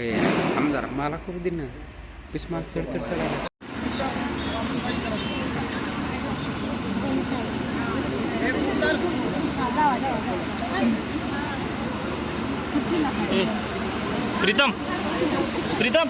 मला करू दे ना पिस्माल चढ चढ चढ प्रीतम प्रीतम.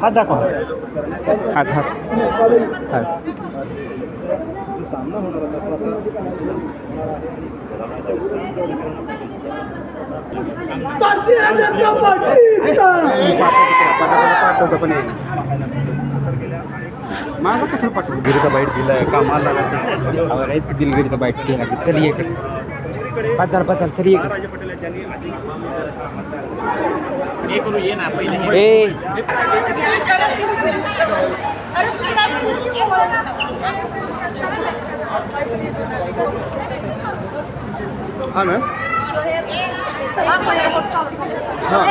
हात दाखवा. हात हात हात पाठवतो पण माझा कसं पाठवतो गिरीचा बाईट दिलाय कामाला अरे दिलगिरीचा बाईट केला चल ये पाच झालं पाच झालं चल ये हां मॅम हां.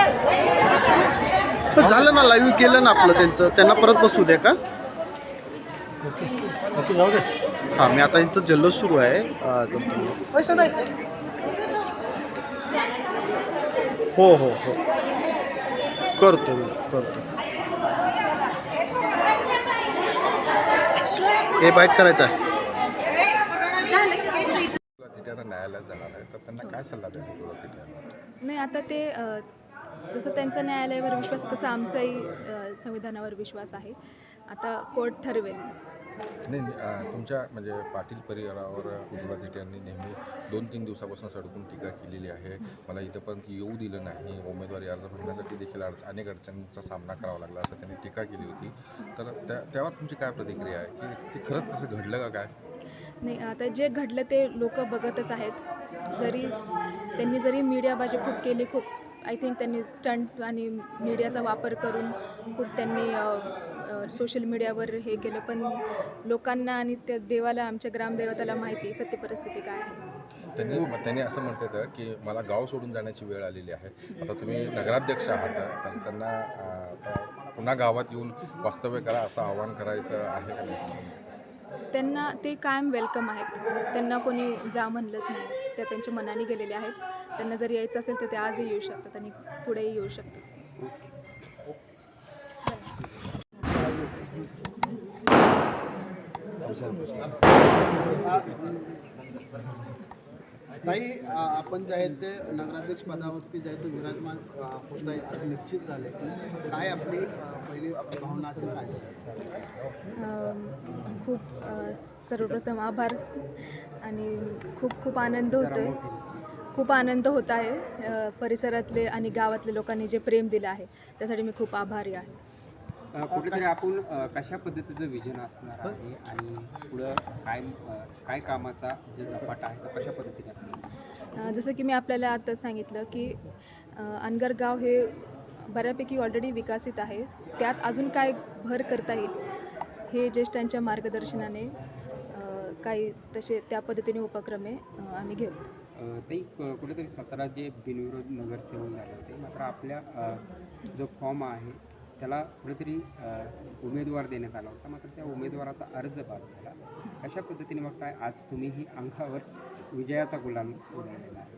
झालं ना लाईव्ह केलं ना आपलं त्यांचं? त्यांना परत बसू द्या का? ओके जाऊ दे. हां मी आता इथं जल्लोष सुरू आहे. हो हो हो. करतो मी करतो. हे बाईट करायचं आहे. न्यायालयात जाणार आहे तर त्यांना काय सल्ला तिथे नाही आता ते जसं त्यांचा न्यायालयावर विश्वास तसं आमचाही संविधानावर विश्वास आहे. आता कोर्ट ठरवेल. नाही तुमच्या म्हणजे पाटील परिवारावर उज्ज्वला थिटे यांनी नेहमी दोन तीन दिवसापासून सडकून टीका केलेली आहे. मला इथंपर्यंत येऊ दिलं नाही. उमेदवारी अर्ज भरण्यासाठी देखील अडच अनेक अडचणींचा सामना करावा लागला असं त्यांनी टीका केली होती. तर त्या त्यावर तुमची काय प्रतिक्रिया आहे? की ते खरंच तसं घडलं का काय? नाही आता जे घडलं ते लोक बघतच आहेत. जरी त्यांनी जरी मीडियाबाजी खूप केली खूप आय थिंक त्यांनी स्टंट आणि मीडियाचा वापर करून खूप त्यांनी सोशल मीडियावर हे केलं. पण लोकांना आणि त्या देवाला आमच्या ग्रामदेवताला माहिती सत्य परिस्थिती काय आहे. त्यांनी त्यांनी असं म्हणत होतं की मला गाव सोडून जाण्याची वेळ आलेली आहे. आता तुम्ही नगराध्यक्ष आहात तर त्यांना पुन्हा गावात येऊन वास्तव्य करा असं आवाहन करायचं आहे का नाही? त्यांना ते कायम वेलकम आहेत. त्यांना कोणी जा म्हणलंच नाही. त्या त्यांच्या मनाने गेलेल्या आहेत. त्यांना जर यायचं असेल तर ते आजही येऊ शकतात आणि पुढेही येऊ शकतात. ताई आपण जे आहे ते नगराध्यक्ष पदावरती जे आहे ते विराजमान होत आहे असं निश्चित झाले काय आपली पहिली भावना असेल काय? खूप सर्वप्रथम आभार आणि खूप खूप आनंद होतो आहे खूप आनंद होत आहे परिसरातले आणि गावातले लोकांनी जे प्रेम दिलं आहे त्यासाठी मी खूप आभारी आहे. कुठेतरी आपण कशा पद्धतीचं विजन असणार आहे आणि पुढं काय काय कामाचा जे झपाटा आहे तो कशा पद्धतीने असणार जसं की मी आपल्याला आता सांगितलं की अनगर गाव हे बऱ्यापैकी ऑलरेडी विकसित आहे. त्यात अजून काय भर करता येईल हे ज्येष्ठांच्या मार्गदर्शनाने काही तसे त्या पद्धतीने उपक्रमे अ, आम्ही घेऊ. क- कुठेतरी सातारा जे बिनविरोध नगरसेवक झाले होते मात्र आपल्या जो फॉर्म आहे त्याला कुठेतरी उमेदवार देण्यात आला होता. मात्र त्या उमेदवाराचा अर्ज बाद झाला. कशा पद्धतीने मग काय आज तुम्हीही अंगावर विजयाचा गुलाम उडवलेला आहे?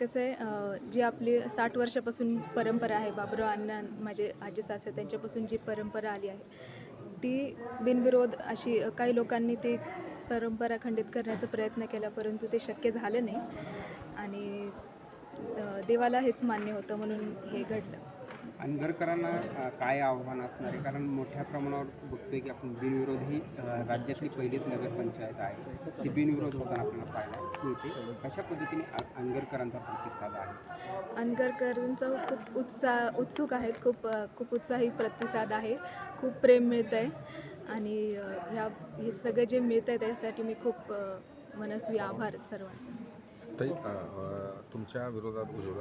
कसं आहे जी आपली साठ वर्षापासून परंपरा आहे बाबुराव अण्णा माझे आजी सासरे त्यांच्यापासून जी परंपरा आली आहे ती बिनविरोध अशी काही लोकांनी ती परंपरा खंडित करण्याचा प्रयत्न केला परंतु ते शक्य झालं नाही. आणि देवाला हेच मान्य होतं म्हणून हे घडलं. अनगरकरांना काय आव्हान असणार आहे? कारण मोठ्या प्रमाणावर बघतोय की आपण बिनविरोध ही राज्यातली पहिलीच नगरपंचायत आहे. ती बिनविरोध होताना आपल्याला पाहायला मिळते. कशा पद्धतीने अनगरकरांचा प्रतिसाद आहे? अनगरकरांचा खूप उत्साह उत्सुक आहेत. खूप खूप उत्साही प्रतिसाद आहे. खूप प्रेम मिळतं आहे आणि ह्या हे सगळं जे मिळतं आहे त्याच्यासाठी मी खूप मनस्वी आभार सर्वांचा. तुमच्या विरोधात